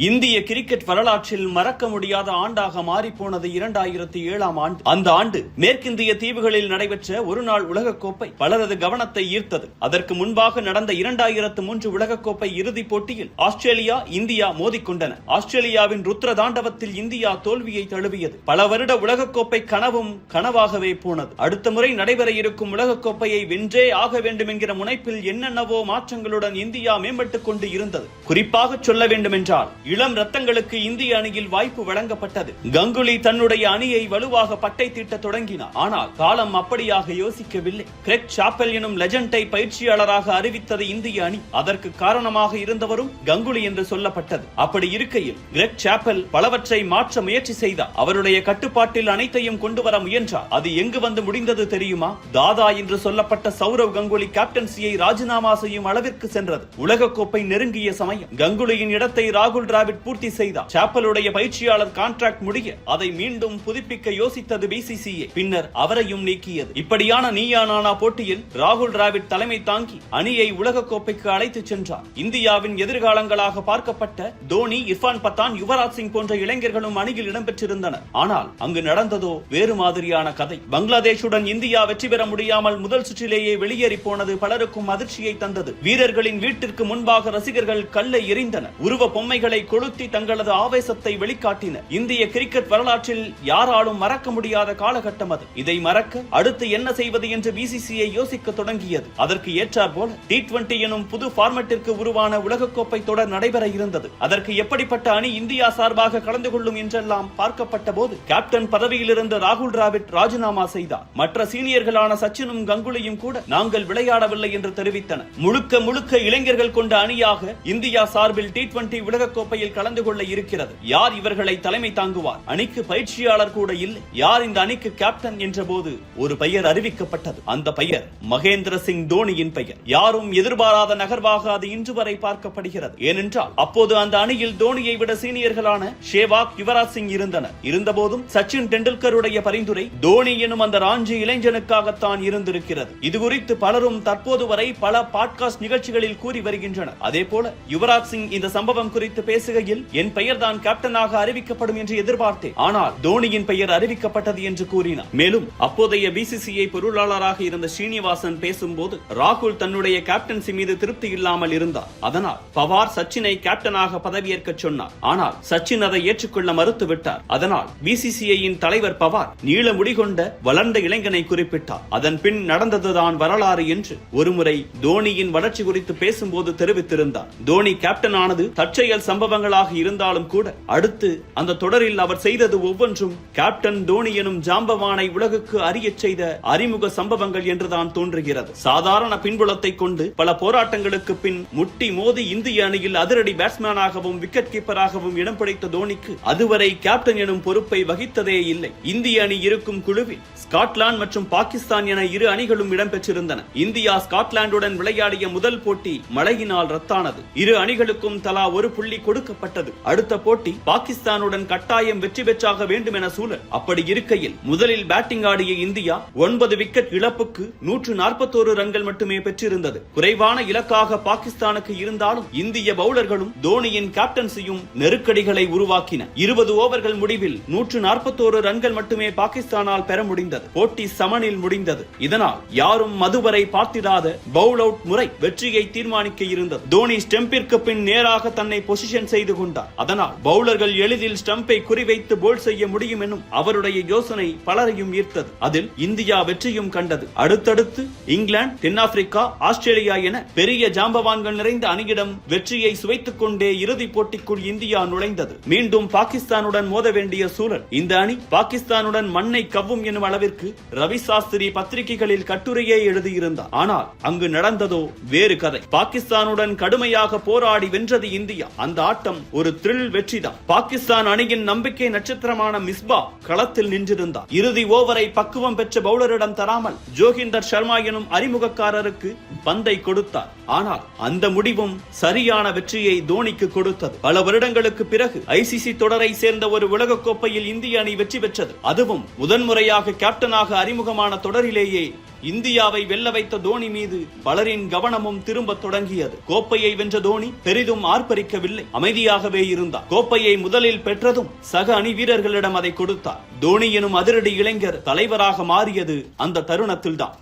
இந்திய கிரிக்கெட் வரலாற்றில் மறக்க முடியாத ஆண்டாக மாறிப்போனது இரண்டாயிரத்தி ஏழாம் ஆண்டு. அந்த ஆண்டு மேற்கிந்திய தீவுகளில் நடைபெற்ற ஒருநாள் உலகக்கோப்பை பலரது கவனத்தை ஈர்த்தது. அதற்கு முன்பாக நடந்த இரண்டாயிரத்து மூன்று உலகக்கோப்பை இறுதிப் போட்டியில் ஆஸ்திரேலியா இந்தியா மோதிக்கொண்டன. ஆஸ்திரேலியாவின் ருத்ர தாண்டவத்தில் இந்தியா தோல்வியை தழுவியது. பல வருட உலகக்கோப்பை கனவும் கனவாகவே போனது. அடுத்த முறை நடைபெற இருக்கும் உலகக்கோப்பையை வென்றே ஆக வேண்டும் என்கிற முனைப்பில் என்னென்னவோ மாற்றங்களுடன் இந்தியா மேம்பட்டுக் கொண்டு இருந்தது. குறிப்பாக சொல்ல வேண்டுமென்றால் இளம் ரத்தங்களுக்கு இந்திய அணியில் வாய்ப்பு வழங்கப்பட்டது. கங்குலி தன்னுடைய அணியை வலுவாக பட்டை தீட்ட தொடங்கினார். ஆனால் காலம் அப்படியாக யோசிக்கவில்லை. கிரெக் சாப்பல் எனும் லெஜண்டை பயிற்சியாளராக அறிவித்தது இந்திய அணி. அதற்கு காரணமாக இருந்தவரும் கங்குலி என்று சொல்லப்பட்டது. அப்படி இருக்கையில் கிரெக் சாப்பல் பலவற்றை மாற்ற முயற்சி செய்தார். அவருடைய கட்டுப்பாட்டில் அனைத்தையும் கொண்டு வர முயன்றார். அது எங்கு வந்து முடிந்தது தெரியுமா? தாதா என்று சொல்லப்பட்ட சௌரவ் கங்குலி கேப்டன்சியை ராஜினாமா செய்யும் அளவிற்கு சென்றது. உலகக்கோப்பை நெருங்கிய சமயம். கங்குலியின் இடத்தை ராகுல் டிராவிட் பூர்த்தி செய்தார். சாப்பலுடைய பயிற்சியாளர் கான்ட்ராக்ட் முடிய அதை மீண்டும் புதுப்பிக்க யோசித்தது பிசிசிஐ பின்னர் அவரையும் நீக்கியது. இப்படியான நீயா நானா போட்டியில் ராகுல் டிராவிட் தலைமை தாங்கி அணியை உலகக்கோப்பைக்கு அழைத்துச் சென்றார். இந்தியாவின் எதிர்காலங்களாக பார்க்கப்பட்ட தோனி இர்ஃபான் பத்தான் யுவராஜ் சிங் போன்ற இளைஞர்களும் அணியில் இடம்பெற்றிருந்தனர். ஆனால் அங்கு நடந்ததோ வேறு மாதிரியான கதை. பங்களாதேஷுடன் இந்தியா வெற்றி பெற முடியாமல் முதல் சுற்றிலேயே வெளியேறி போனது பலருக்கும் அதிர்ச்சியை தந்தது. வீரர்களின் வீட்டிற்கு முன்பாக ரசிகர்கள் கல்லை எறிந்தனர். உருவ பொம்மைகளை கொளுத்தி தங்களது ஆவேசத்தை வெளிக்காட்டினர் இந்திய கிரிக்கெட் வரலாற்றில் யாராலும் மறக்க முடியாத காலகட்டம் அது. இதை மறக்க அடுத்து என்ன செய்வது என்று பிசிசிஐ யோசிக்க தொடங்கியது. அதற்கு ஏற்றார் போல டி டுவெண்டி எனும் புது பார்மட்டிற்கு உருவான உலகக்கோப்பை தொடர் நடைபெற இருந்தது. அதற்கு எப்படிப்பட்ட அணி இந்தியா சார்பாக கலந்து கொள்ளும் என்றெல்லாம் பார்க்கப்பட்ட போது கேப்டன் பதவியில் இருந்த ராகுல் டிராவிட் ராஜினாமா செய்தார். மற்ற சீனியர்களான சச்சினும் கங்குலியும் கூட நாங்கள் விளையாடவில்லை என்று தெரிவித்தனர். முழுக்க முழுக்க இளைஞர்கள் கொண்ட அணியாக இந்தியா சார்பில் டி டுவெண்டி சபையில் கலந்து கொள்ள இருக்கிறது. யார் இவர்களை தலைமை தாங்குவார்? அணிக்கு பயிற்சியாளர் கூட இல்லை. யார் இந்த அணிக்கு கேப்டன் என்ற போது ஒரு பெயர் அறிவிக்கப்பட்டது. அந்த பெயர் மகேந்திர சிங் தோனியின் பெயர். யாரும் எதிர்பாராத நகர்வாக அது இன்று வரை பார்க்கப்படுகிறது. ஏனென்றால் அப்போது அந்த அணியில் தோனியை விட சீனியர்களான ஷேவாக் யுவராஜ் சிங் இருந்தனர். இருந்தபோதும் சச்சின் டெண்டுல்கருடைய பரிந்துரை தோனி எனும் அந்த ராஞ்சி இளைஞனுக்காகத்தான் இருந்திருக்கிறது. இது குறித்து பலரும் தற்போது வரை பல பாட்காஸ்ட் நிகழ்ச்சிகளில் கூறி வருகின்றனர். அதே போல யுவராஜ் சிங் இந்த சம்பவம் குறித்து பேசுகையில் என் பெயர் தான் கேப்டனாக அறிவிக்கப்படும் என்று எதிர்பார்த்தேன். ஆனால் தோனியின் பெயர் அறிவிக்கப்பட்டது என்று கூறினார். மேலும் அப்போதைய பிசிசிஐ பொருளாளராக இருந்த ஸ்ரீனிவாசன் பேசும்போது ராகுல் தன்னுடைய கேப்டன்சி மீது திருப்தி இல்லாமல் இருந்தார். அதனால் பவார் சச்சினை கேப்டனாக பதவியேற்க சொன்னார். ஆனால் சச்சின் அதை ஏற்றுக்கொள்ள மறுத்துவிட்டார். அதனால் பிசிசிஐயின் தலைவர் பவார் நீள முடிகொண்ட வளர்ந்த இளைஞனை குறிப்பிட்டார். அதன் பின் நடந்ததுதான் வரலாறு என்று ஒருமுறை தோனியின் வளர்ச்சி குறித்து பேசும்போது தெரிவித்திருந்தார். தோனி கேப்டன் ஆனது தற்செயல் சம்பவம் சம்பவங்களாக இருந்தாலும் கூட அடுத்து அந்த தொடரில் அவர் செய்தது ஒவ்வொன்றும் கேப்டன் தோனி எனும் ஜாம்பவானை உலகுக்கு அறியச் செய்த அறிமுக சம்பவங்கள் என்றுதான் தோன்றுகிறது. சாதாரண பின்புலத்தை கொண்டு பல போராட்டங்களுக்கு பின் முட்டி மோதி இந்திய அணியில் அதிரடி பேட்ஸ்மேனாகவும் விக்கெட் கீப்பராகவும் இடம் பிடித்த தோனிக்கு அதுவரை கேப்டன் எனும் பொறுப்பை வகித்ததே இல்லை. இந்திய அணி இருக்கும் குழுவில் ஸ்காட்லாந்து மற்றும் பாகிஸ்தான் என இரு அணிகளும் இடம்பெற்றிருந்தன இந்தியா ஸ்காட்லாந்துடன் விளையாடிய முதல் போட்டி மழையினால் ரத்தானது. இரு அணிகளுக்கும் தலா ஒரு புள்ளி கொடுக்கப்பட்டது. அடுத்த போட்டி பாகிஸ்தானுடன் கட்டாயம் வெற்றி பெற்றாக வேண்டும் என சூழல். அப்படி இருக்கையில் முதலில் பேட்டிங் ஆடிய இந்தியா ஒன்பது விக்கெட் இழப்புக்கு நூற்று நாற்பத்தோரு ரன்கள் மட்டுமே பெற்றிருந்தது. குறைவான இலக்காக பாகிஸ்தானுக்கு இருந்தாலும் இந்திய பவுலர்களும் தோனியின் கேப்டன்சியும் நெருக்கடிகளை உருவாக்கின. இருபது ஓவர்கள் முடிவில் நூற்று நாற்பத்தோரு ரன்கள் மட்டுமே பாகிஸ்தானால் பெற முடிந்தது. போட்டி சமனில் முடிந்தது. இதனால் யாரும் மதுவரை பார்த்திடாத பவுல் அவுட் முறை வெற்றியை தீர்மானிக்க இருந்தது. தோனி ஸ்டெம்பிற்கு பின் நேராக தன்னை பொசிஷன் செய்து கொண்டார். அதனால் பவுலர்கள் எளிதில் ஸ்டம்பை குறிவைத்து போல் செய்ய முடியும் எனும் அவருடைய யோசனை பலரையும் ஈர்த்தது. அதில் இந்தியா வெற்றியும் கண்டது. அடுத்தடுத்து இங்கிலாந்து தென்னாப்பிரிக்கா ஆஸ்திரேலியா என பெரிய ஜாம்பவான்கள் நிறைந்த அணியிடம் வெற்றியை சுவைத்துக் கொண்டே இறுதிப் போட்டிக்குள் இந்தியா நுழைந்தது. மீண்டும் பாகிஸ்தானுடன் மோத வேண்டிய சூழல். இந்த அணி பாகிஸ்தானுடன் மண்ணை கவ்வும் எனும் அளவிற்கு ரவி சாஸ்திரி பத்திரிகைகளில் கட்டுரையே எழுதியிருந்தார். ஆனால் அங்கு நடந்ததோ வேறு கதை. பாகிஸ்தானுடன் கடுமையாக போராடி வென்றது இந்தியா. அந்த ஆட்டம் ஒரு த்ரில் வெற்றிதான். பாகிஸ்தான் அணியின் நம்பிக்கை நட்சத்திரமான மிஸ்பா களத்தில் நின்றிருந்தார். இறுதி ஓவரை பக்குவம் பெற்ற பவுலரிடம் தராமல் ஜோகிந்தர் சர்மா எனும் அறிமுகக்காரருக்கு பந்தை கொடுத்தார். ஆனால் அந்த முடிவும் சரியான வெற்றியை தோனிக்கு கொடுத்தது. பல வருடங்களுக்கு பிறகு ஐசிசி தொடரை சேர்ந்த ஒரு உலகக்கோப்பையில் இந்திய அணி வெற்றி பெற்றது. அதுவும் முதன்முறையாக கேப்டனாக அறிமுகமான தொடரிலேயே இந்தியாவை வெல்ல வைத்த தோனி மீது பலரின் கவனமும் திரும்ப தொடங்கியது. கோப்பையை வென்ற தோனி பெரிதும் ஆர்ப்பரிக்கவில்லை. அமைதியாகவே இருந்தார். கோப்பையை முதலில் பெற்றதும் சக அணி வீரர்களிடம் அதை கொடுத்தார். தோனி எனும் அதிரடி இளைஞர் தலைவராக மாறியது அந்த தருணத்தில்தான்.